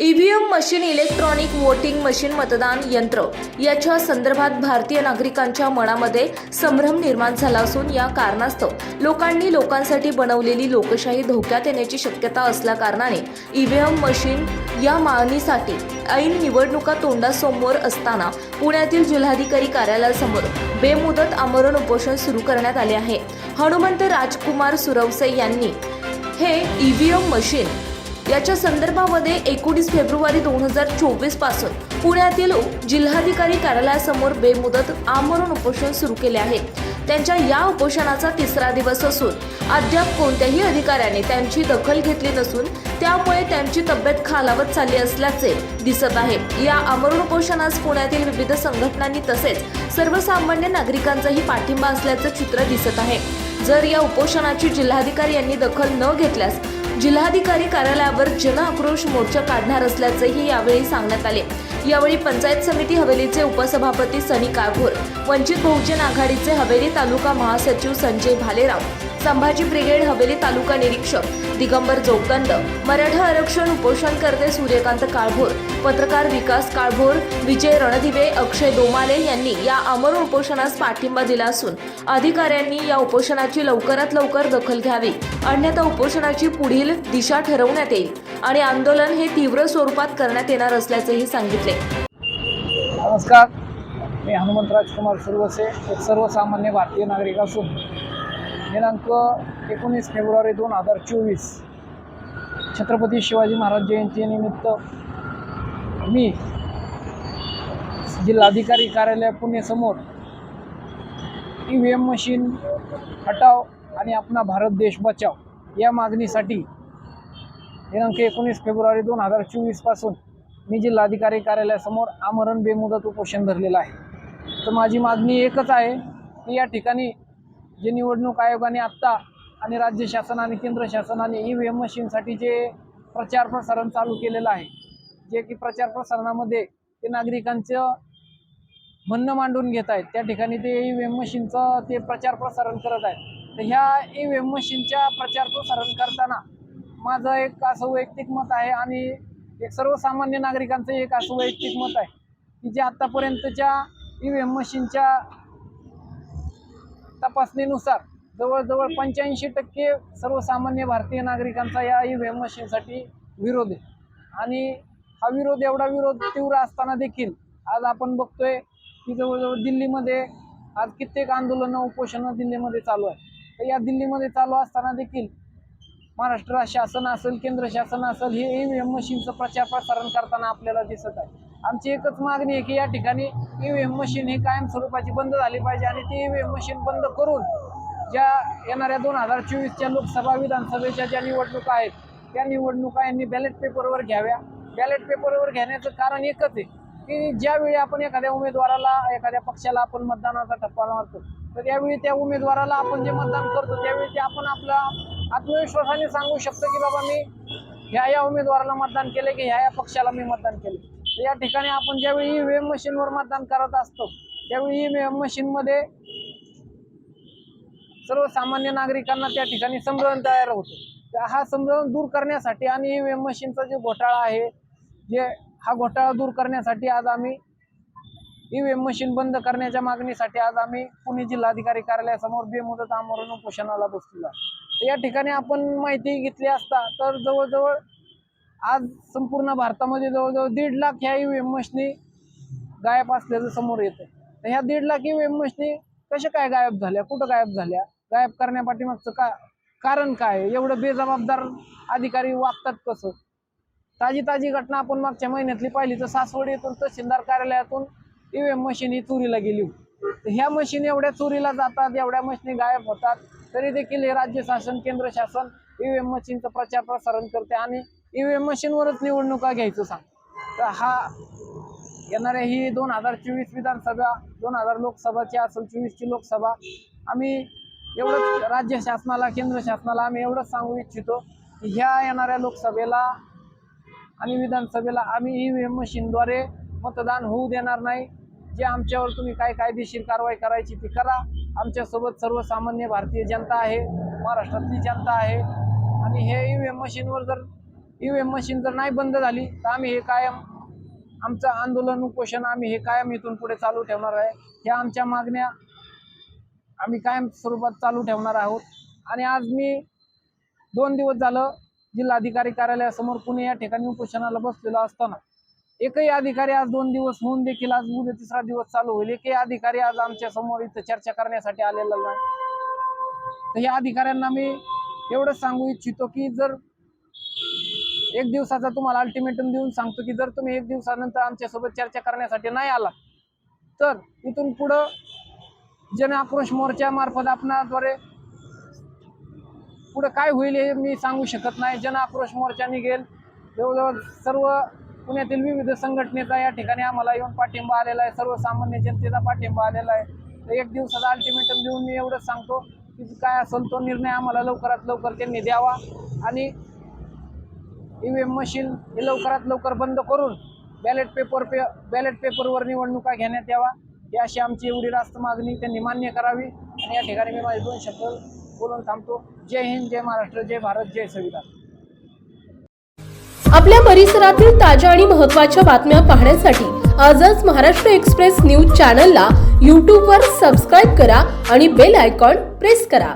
Machine electronic voting machine मतदान यंत्र. याच्या संदर्भात भारतीय नागरिकांच्या मनामध्ये संभ्रम निर्माण झाला असून या कारणास्तव लोकांनी लोकांसाठी बनवलेली लोकशाही धोक्यात येण्याची शक्यता असल्या कारणाने ईव्हीएम मशीन या मागणीसाठी ऐन निवडणुका तोंडासमोर असताना पुण्यातील जिल्हाधिकारी कार्यालयासमोर बेमुदत आमरण उपोषण सुरू करण्यात आले आहे. हनुमंत राजकुमार सुरवसे यांनी हे ईव्हीएम मशीन याच्या संदर्भामध्ये एकोणीस फेब्रुवारी दोन हजार चोवीसपासून पुण्यातील जिल्हाधिकारी कार्यालयासमोर बेमुदत आमरण उपोषण सुरू केले आहे. त्यांच्या या उपोषणाचा तिसरा दिवस असून अद्याप कोणत्याही अधिकाऱ्याने त्यांची दखल घेतली नसून त्यामुळे त्यांची तब्येत खालावत चालली असल्याचे दिसत आहे. या आमरण उपोषणास पुण्यातील विविध संघटनांनी तसेच सर्वसामान्य नागरिकांचाही पाठिंबा असल्याचं चित्र दिसत आहे. जर या उपोषणाची जिल्हाधिकारी यांनी दखल न घेतल्यास जिल्हाधिकारी कार्यालयावर जन आक्रोश मोर्चा काढणार असल्याचंही यावेळी सांगण्यात आले. यावेळी पंचायत समिती हवेलीचे उपसभापती सनी काळभोर वंचित बहुजन आघाडीचे हवेली तालुका महासचिव संजय भालेराव संभाजी ब्रिगेड हवेली तालुका निरीक्षक दिगंबर जोगदंड मराठा आरक्षण उपोषणकर्ते सूर्यकांत काळभोर पत्रकार विकास काळभोर विजय रणदिवे अक्षय दोमाले यांनी या अमर उपोषणास पाठिंबा दिला असून अधिकाऱ्यांनी या उपोषणाची लवकरात लवकर दखल घ्यावी. अन्यथा उपोषणाची पुढील दिशा ठरवण्यात येईल आणि आंदोलन हे तीव्र स्वरूपात करण्यात येणार असल्याचेही सांगितले. नमस्कार. मी हनुमंत राजकुमार सुरवसे एक सर्वसामान्य भारतीय नागरिक असून दिनांक एकोणीस फेब्रुवारी दोन हजार चोवीस. छत्रपती शिवाजी महाराज जयंतीनिमित्त मी जिल्हाधिकारी कार्यालय पुणेसमोर ई व्ही एम मशीन हटाव आणि आपला भारत देश बचाव या मागणीसाठी दिनांक एकोणीस फेब्रुवारी दोन हजार चोवीसपासून मी जिल्हाधिकारी कार्यालयासमोर आमरण बेमुदत उपोषण धरलेलं आहे. तर माझी मागणी एकच आहे की या ठिकाणी जे निवडणूक आयोगाने आत्ता आणि राज्य शासन आणि केंद्र शासनाने ई व्ही एम मशीनसाठी जे प्रचार प्रसारण चालू केलेलं आहे जे की प्रचार प्रसारणामध्ये ते नागरिकांचं म्हणणं मांडून घेत आहेत. त्या ठिकाणी ते ई व्ही एम मशीनचं ते प्रचार प्रसारण करत आहेत. तर ह्या ई व्ही एम मशीनच्या प्रचार प्रसारण करताना माझं एक असं वैयक्तिक मत आहे आणि एक सर्वसामान्य नागरिकांचं एक असं वैयक्तिक मत आहे की जे आत्तापर्यंतच्या ई व्ही एम मशीनच्या तपासणीनुसार जवळजवळ पंच्याऐंशी टक्के सर्वसामान्य भारतीय नागरिकांचा या ई व्ही मशीनसाठी विरोध आहे. आणि हा विरोध एवढा विरोध तीव्र असताना देखील आज आपण बघतोय की जवळजवळ दिल्लीमध्ये आज कित्येक आंदोलनं उपोषणं दिल्लीमध्ये चालू आहे तर या दिल्लीमध्ये चालू असताना देखील महाराष्ट्र शासन असेल केंद्र शासन असेल हे ई व्ही एम मशीनचं प्रचार प्रसारण करताना आपल्याला दिसत आहे. आमची एकच मागणी आहे की या ठिकाणी ई व्ही एम मशीन ही कायम स्वरूपाची बंद झाली पाहिजे आणि ती ई व्ही एम मशीन बंद करून ज्या येणाऱ्या दोन हजार चोवीसच्या लोकसभा विधानसभेच्या ज्या निवडणुका आहेत त्या निवडणुका यांनी बॅलेट पेपरवर घ्याव्या. बॅलेट पेपरवर घेण्याचं कारण एकच आहे की ज्यावेळी आपण एखाद्या उमेदवाराला एखाद्या पक्षाला आपण मतदानाचा टप्पा मारतो तर त्यावेळी त्या उमेदवाराला आपण जे मतदान करतो त्यावेळी ते आपण आपला आत्मविश्वासाने सांगू शकतो की बाबा मी ह्या या उमेदवाराला मतदान केले की ह्या या पक्षाला मी मतदान केले या ठिकाणी आपण ज्यावेळी ई व्ही एम मशीनवर मतदान करत असतो त्यावेळी ई व्ही एम मशीनमध्ये सर्वसामान्य नागरिकांना त्या ठिकाणी संभ्रम तयार होतो. हा संभ्रम दूर करण्यासाठी आणि ई व्ही एम मशीनचा जो घोटाळा आहे जे हा घोटाळा दूर करण्यासाठी आज आम्ही ई व्ही एम मशीन बंद करण्याच्या मागणीसाठी आज आम्ही पुणे जिल्हाधिकारी कार्यालयासमोर बेमुदत आमरण उपोषणाला बसलेलो आहे. या ठिकाणी आपण माहिती घेतली असता तर जवळजवळ आज संपूर्ण भारतामध्ये जवळजवळ दीड लाख ह्या ई व्ही एम गायब असल्याचं समोर येतं तर ह्या दीड लाख ई व्ही एम कशा काय गायब झाल्या? कुठं गायब झाल्या? गायब करण्यापाठीमागचं का कारण काय? आहे? एवढं बेजबाबदार अधिकारी वागतात कसं? ताजी ताजी घटना आपण मागच्या महिन्यातली पाहिली तर सासवड येथून तहसीलदार कार्यालयातून ई व्ही एम मशीन ही चोरीला गेली होती. तर ह्या मशीन एवढ्या चोरीला जातात एवढ्या मशीनी गायब होतात तरी देखील हे राज्य शासन केंद्र शासन ई व्ही एम मशीनचं प्रचार प्रसारण करते आणि ई व्ही एम मशीनवरच निवडणुका घ्यायचं सांग. तर हा येणाऱ्या ही दोन हजार चोवीस विधानसभा दोन हजार लोकसभाची असेल चोवीसची लोकसभा आम्ही एवढंच राज्य शासनाला केंद्र शासनाला आम्ही एवढंच सांगू इच्छितो की ह्या येणाऱ्या लोकसभेला आणि विधानसभेला आम्ही ई व्ही एम मशीनद्वारे मतदान होऊ देणार नाही. जे आमच्यावर तुम्ही काय कायदेशीर कारवाई करायची ती करा. आमच्यासोबत सर्वसामान्य भारतीय जनता आहे महाराष्ट्रातली जनता आहे. आणि हे ई व्ही एम मशीनवर जर ई व्ही एम मशीन जर नाही बंद झाली तर आम्ही हे कायम आमचं आंदोलन उपोषण आम्ही हे कायम इथून पुढे चालू ठेवणार आहे. ह्या आमच्या मागण्या आम्ही कायम स्वरूपात चालू ठेवणार आहोत. आणि आज मी दोन दिवस झालं जिल्हाधिकारी कार्यालयासमोर पुणे या ठिकाणी उपोषणाला बसलेलो असताना. एकही अधिकारी आज दोन दिवस होऊन देखील आज उद्या तिसरा दिवस चालू होईल. एकही अधिकारी आज आमच्यासमोर इथं चर्चा करण्यासाठी आलेला नाही. तर या अधिकाऱ्यांना मी एवढंच सांगू इच्छितो की जर एक दिवसाचा तुम्हाला अल्टिमेटम देऊन सांगतो की जर तुम्ही एक दिवसानंतर आमच्यासोबत चर्चा करण्यासाठी नाही आला तर इथून पुढं जन आक्रोश मोर्चा मार्फत आपणाद्वारे पुढं काय होईल हे मी सांगू शकत नाही. जन आक्रोश मोर्चा निघेल. जवळजवळ सर्व पुण्यातील विविध संघटनेचा या ठिकाणी आम्हाला येऊन पाठिंबा आलेला आहे. सर्वसामान्य जनतेचा पाठिंबा आलेला आहे. तर एक दिवसाचा अल्टिमेटम देऊन मी एवढंच सांगतो की काय असेल तो निर्णय आम्हाला लवकरात लवकर त्यांनी द्यावा आणि ई व्ही एम मशीन हे लवकरात लवकर बंद करून बॅलेट पेपर पे बॅलेट पेपरवर निवडणुका घेण्यात यावा. ही अशी आमची एवढी रास्त मागणी त्यांनी मान्य करावी. आणि या ठिकाणी मी माझे दोन शब्द बोलून थांबतो. जय हिंद जय महाराष्ट्र जय भारत जय संविधान. आपल्या परिसरातील ताज्या आणि महत्त्वाच्या बातम्या पाहण्यासाठी आजच महाराष्ट्र एक्सप्रेस न्यूज चॅनलला यूट्यूबवर सबस्क्राईब करा आणि बेल आयकॉन प्रेस करा.